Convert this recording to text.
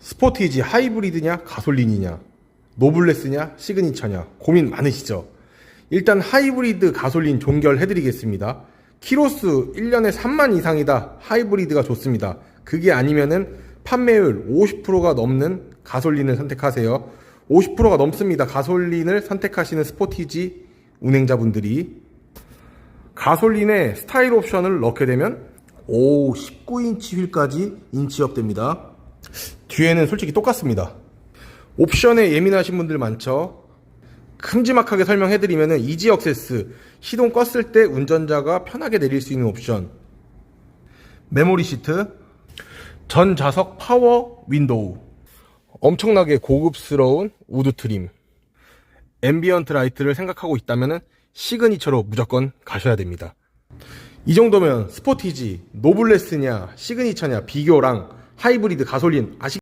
스포티지 하이브리드냐 가솔린이냐 노블레스냐 시그니처냐 고민 많으시죠? 일단 하이브리드 가솔린 종결해드리겠습니다. 키로수 1년에 3만 이상이다 하이브리드가 좋습니다. 그게 아니면은 판매율 50%가 넘는 가솔린을 선택하세요. 50%가 넘습니다. 가솔린을 선택하시는 스포티지 운행자분들이 가솔린에 스타일 옵션을 넣게 되면 오 19인치 휠까지 인치업 됩니다. 뒤에는 솔직히 똑같습니다. 옵션에 예민하신 분들 많죠. 큼지막하게 설명해드리면 이지 억세스 시동 껐을 때 운전자가 편하게 내릴 수 있는 옵션 메모리 시트 전 좌석 파워 윈도우 엄청나게 고급스러운 우드 트림 앰비언트 라이트를 생각하고 있다면 시그니처로 무조건 가셔야 됩니다. 이 정도면 스포티지, 노블레스냐, 시그니처냐 비교랑 하이브리드 가솔린 아시